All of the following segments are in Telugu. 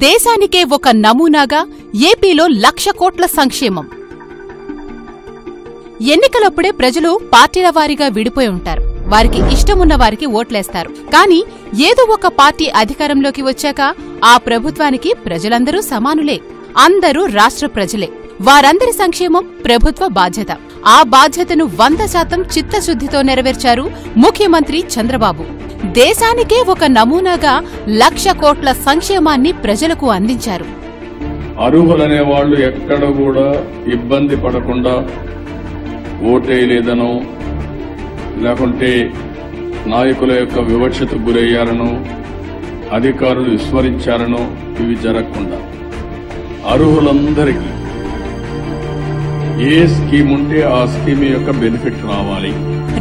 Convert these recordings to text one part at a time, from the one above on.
దేశానికే ఒక నమూనాగా ఏపీలో లక్ష కోట్ల సంక్షేమం. ఎన్నికలప్పుడే ప్రజలు పార్టీల వారీగా విడిపోయి ఉంటారు. వారికి ఇష్టమున్న వారికి ఓట్లేస్తారు. కానీ ఏదో ఒక పార్టీ అధికారంలోకి వచ్చాక ఆ ప్రభుత్వానికి ప్రజలందరూ సమానులే. అందరూ రాష్ట్ర ప్రజలే. వారందరి సంక్షేమం ప్రభుత్వ బాధ్యత. ఆ బాధ్యతను వంద శాతం చిత్తశుద్ధితో నెరవేర్చారు ముఖ్యమంత్రి చంద్రబాబు. దేశానికే ఒక నమూనాగా లక్ష కోట్ల సంక్షేమాన్ని ప్రజలకు అందించారు. అర్హులనే వాళ్ళు ఎక్కడ కూడా ఇబ్బంది పడకుండా ఓటేయలేదనో లేకుంటే నాయకుల యొక్క వివక్షతకు గురయ్యారనో అధికారులు విస్మరించారనో ఇవి జరగకుండా. అర్హులందరికీ ఏ స్కీమ్ ఉంటే ఆ స్కీమ్ యొక్క బెనిఫిట్ రావాలి.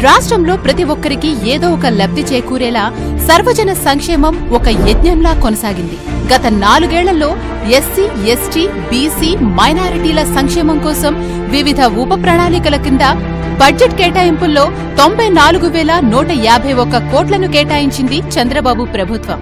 రాష్ట్రంలో ప్రతి ఒక్కరికి ఏదో ఒక లబ్ధి చేకూరేలా సర్వజన సంక్షేమం ఒక యజ్ఞంలా కొనసాగింది. గత నాలుగేళ్ళలో ఎస్సీ ఎస్టీ బీసీ మైనారిటీల సంక్షేమం కోసం వివిధ ఉప ప్రణాళికల కింద బడ్జెట్ కేటాయింపుల్లో తొంభై నాలుగు వేల నూట యాభై ఒక్క కోట్లను కేటాయించింది చంద్రబాబు ప్రభుత్వం.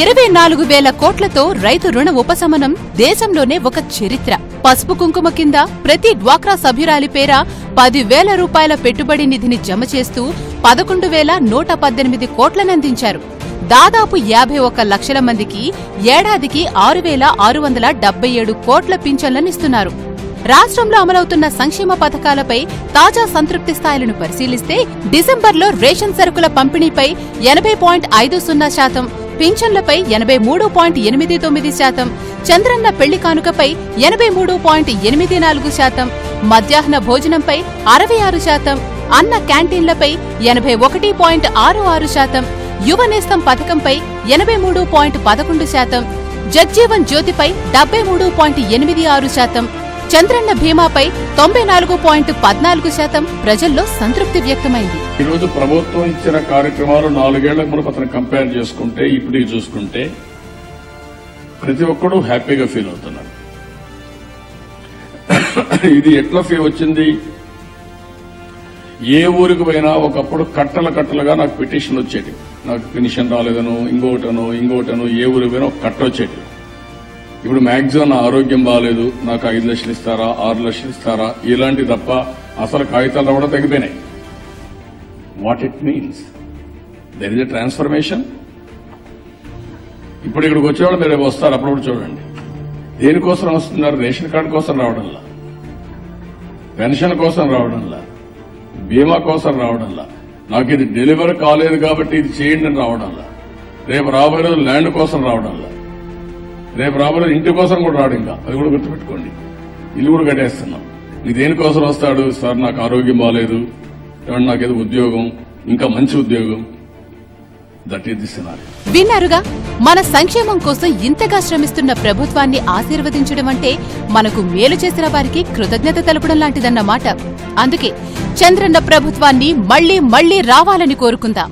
ఇరవై నాలుగు వేల కోట్లతో రైతు రుణ ఉపశమనం దేశంలోనే ఒక చరిత్ర. పసుపు కుంకుమ కింద ప్రతి డ్వాక్రా సభ్యురాలి పేర పదివేల రూపాయల పెట్టుబడి నిధిని జమ చేస్తూ పదకొండు వేల నూట పద్దెనిమిది కోట్లనందించారు. దాదాపు యాభై ఒక్క లక్షల మందికి ఏడాదికి ఆరు వేల ఆరు వందల డెబ్బై ఏడు కోట్ల పింఛన్లనిస్తున్నారు. రాష్ట్రంలో అమలవుతున్న సంక్షేమ పథకాలపై తాజా సంతృప్తి స్థాయిలను పరిశీలిస్తే డిసెంబర్లో రేషన్ సరుకుల పంపిణీపై ఎనభై పాయింట్ ఐదు సున్నా శాతం పింఛన్లపై ఎనభై మూడు పాయింట్ ఎనిమిది తొమ్మిది శాతం చంద్రన్న పెళ్ళి కానుకపై ఎనభై మూడు పాయింట్ ఎనిమిది నాలుగు శాతం మధ్యాహ్న భోజనంపై అరవై ఆరు శాతం అన్న క్యాంటీన్లపై ఎనభై ఒకటి పాయింట్ ఆరు ఆరు శాతం యువనేస్తం పథకంపై ఎనభై మూడు పాయింట్ పదకొండు శాతం జగ్జీవన్ జ్యోతిపై డెబ్బై మూడు పాయింట్ ఎనిమిది ఆరు శాతం చంద్రన్న భీమాపై తొంభై నాలుగు పాయింట్ పద్నాలుగు శాతం ప్రజల్లో సంతృప్తి వ్యక్తమైంది. ఈరోజు ప్రభుత్వం ఇచ్చిన కార్యక్రమాలు నాలుగేళ్ళ మునుపు అతను కంపేర్ చేసుకుంటే ఇప్పటికి చూసుకుంటే ప్రతి ఒక్కరూ హ్యాపీగా ఫీల్ అవుతున్నారు. ఇది ఎట్లా ఫీల్ వచ్చింది? ఏ ఊరికి పోయినా ఒకప్పుడు కట్టల కట్టలుగా నాకు పిటిషన్ వచ్చేటి నాకు పెన్షన్ రాలేదనో ఇంకోటను ఇంకోటను ఏ ఊరికి పోయినా ఒక కట్ట వచ్చేటి ఇప్పుడు మ్యాక్సిమం నా ఆరోగ్యం బాగాలేదు నాకు ఐదు లక్షలు ఇస్తారా ఆరు లక్షలు ఇస్తారా ఇలాంటి తప్ప అసలు కాగితాలు కూడా తగ్గిపోయినాయి. What it means there is a transformation ఇప్పుడు ఇక్కడికి వచ్చేవాళ్ళు మీరు వస్తారు అప్పుడప్పుడు చూడండి. దేనికోసం వస్తున్నారు? రేషన్ కార్డు కోసం రావడంలా. పెన్షన్ కోసం రావడంలా. బీమా కోసం రావడంలా. నాకు ఇది డెలివరీ కాలేదు కాబట్టి ఇది చేయండి అని రావడంలా. రేపు రాబోయే రోజు ల్యాండ్ కోసం రావడంలా. రేపు రాబోయే రోజు ఇంటి కోసం కూడా రావడం ఇంకా. అది కూడా గుర్తుపెట్టుకోండి. ఇల్లు కూడా కట్టేస్తున్నాం. ఇది దేనికోసం వస్తాడు? సార్ నాకు ఆరోగ్యం బాగాలేదు ఏమన్నా నాకేదో ఉద్యోగం ఇంకా మంచి ఉద్యోగం. దట్ ఈస్ ది సినారీ విన్నారుగా? మన సంక్షేమం కోసం ఇంతగా శ్రమిస్తున్న ప్రభుత్వాన్ని ఆశీర్వదించడం అంటే మనకు మేలు చేసిన వారికి కృతజ్ఞత తెలపడం లాంటిదన్నమాట. అందుకే చంద్రన్న ప్రభుత్వాన్ని మళ్ళీ మళ్ళీ రావాలని కోరుకుందాం.